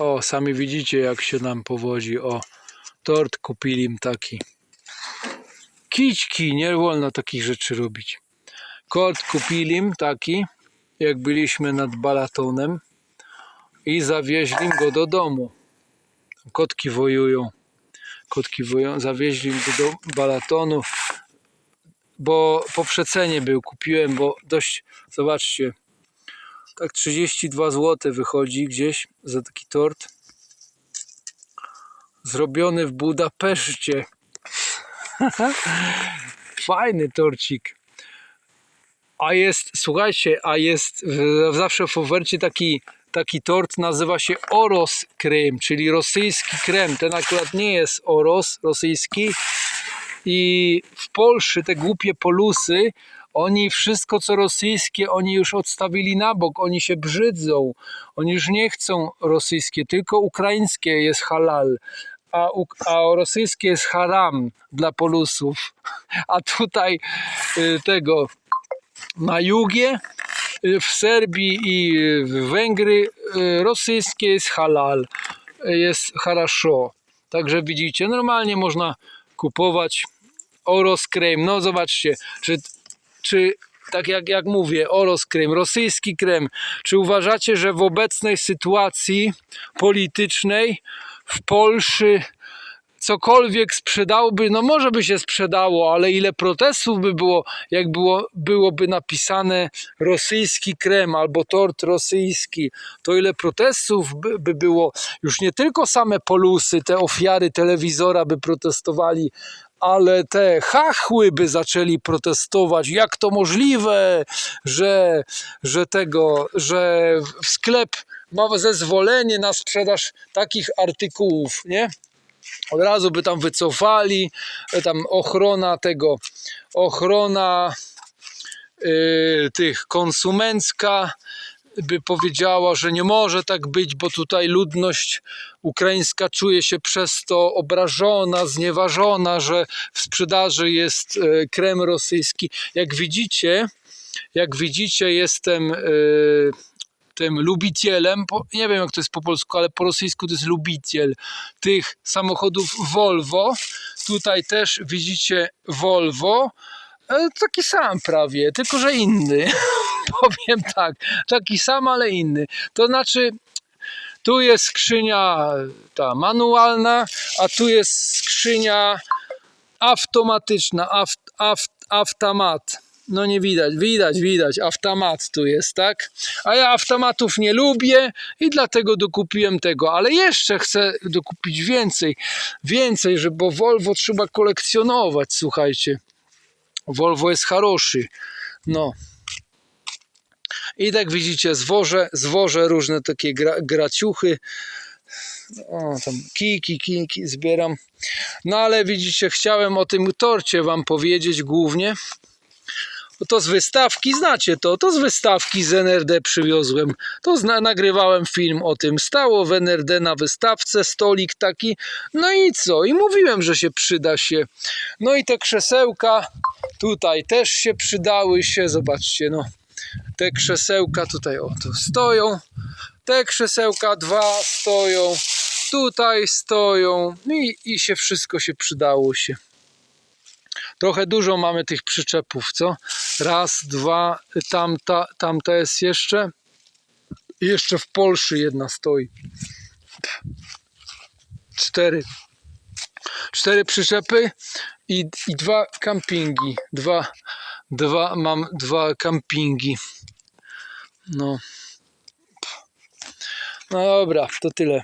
O, sami widzicie jak się nam powodzi. O, tort kupili taki. Kićki, nie wolno takich rzeczy robić. Kort kupili taki, jak byliśmy nad Balatonem i zawieźli go do domu. Kotki wojują. Kotki wojują. Zawieźli go do Balatonu, bo po przecenie był. Kupiłem, bo dość, zobaczcie, tak 32 zł wychodzi gdzieś za taki tort. Zrobiony w Budapeszcie. Fajny torcik. A jest, słuchajcie, a jest zawsze w ofercie taki, taki tort, nazywa się Oros krem, czyli rosyjski krem. Ten akurat nie jest Oros rosyjski. I w Polsce te głupie polusy, oni wszystko co rosyjskie, oni już odstawili na bok, oni się brzydzą, oni już nie chcą rosyjskie, tylko ukraińskie jest halal, a, a rosyjskie jest haram dla polusów. A tutaj y, tego na jugie, y, w Serbii i w Węgry y, rosyjskie jest halal, jest haraszo. Także widzicie, normalnie można kupować Oros krem. No zobaczcie, czy, czy tak jak, jak mówię, Oros krem, rosyjski krem. Czy uważacie, że w obecnej sytuacji politycznej w Polsce cokolwiek sprzedałby, no może by się sprzedało, ale ile protestów by było, jak było, byłoby napisane rosyjski krem albo tort rosyjski, to ile protestów by, by było, już nie tylko same polusy, te ofiary telewizora by protestowali, ale te chachły by zaczęli protestować. Jak to możliwe, że, że tego, że sklep ma zezwolenie na sprzedaż takich artykułów, nie? Od razu by tam wycofali, e, tam ochrona tego, ochrona y, tych konsumencka by powiedziała, że nie może tak być, bo tutaj ludność ukraińska czuje się przez to obrażona, znieważona, że w sprzedaży jest e, krem rosyjski. Jak widzicie, jak widzicie, jestem e, tym lubicielem, nie wiem jak to jest po polsku, ale po rosyjsku to jest lubiciel tych samochodów Volvo. Tutaj też widzicie Volvo, e, taki sam prawie, tylko że inny. Powiem tak, taki sam, ale inny. To znaczy, tu jest skrzynia ta manualna, a tu jest skrzynia automatyczna, aft, aft, automat. No nie widać, widać, widać, automat tu jest, tak? A ja automatów nie lubię i dlatego dokupiłem tego, ale jeszcze chcę dokupić więcej, więcej, że bo Volvo trzeba kolekcjonować, słuchajcie. Volvo jest haroszy. No. I tak widzicie, zwożę, zwożę różne takie gra, graciuchy. O, tam kijki, kijki zbieram. No ale widzicie, chciałem o tym torcie wam powiedzieć głównie. To z wystawki, znacie to, to z wystawki z NRD przywiozłem. To zna, nagrywałem film o tym. Stało w NRD na wystawce, stolik taki. No i co? I mówiłem, że się przyda się. No i te krzesełka tutaj też się przydały się. Zobaczcie, no. Te krzesełka tutaj o tu stoją. Te krzesełka dwa stoją. Tutaj stoją. No I, i się wszystko się przydało się. Trochę dużo mamy tych przyczepów, co? Raz, dwa, tamta, tamta jest jeszcze. I Jeszcze w Polsce jedna stoi. Cztery. Cztery przyczepy i, i dwa kampingi. Dwa, dwa, mam dwa kampingi. No. No dobra, to tyle.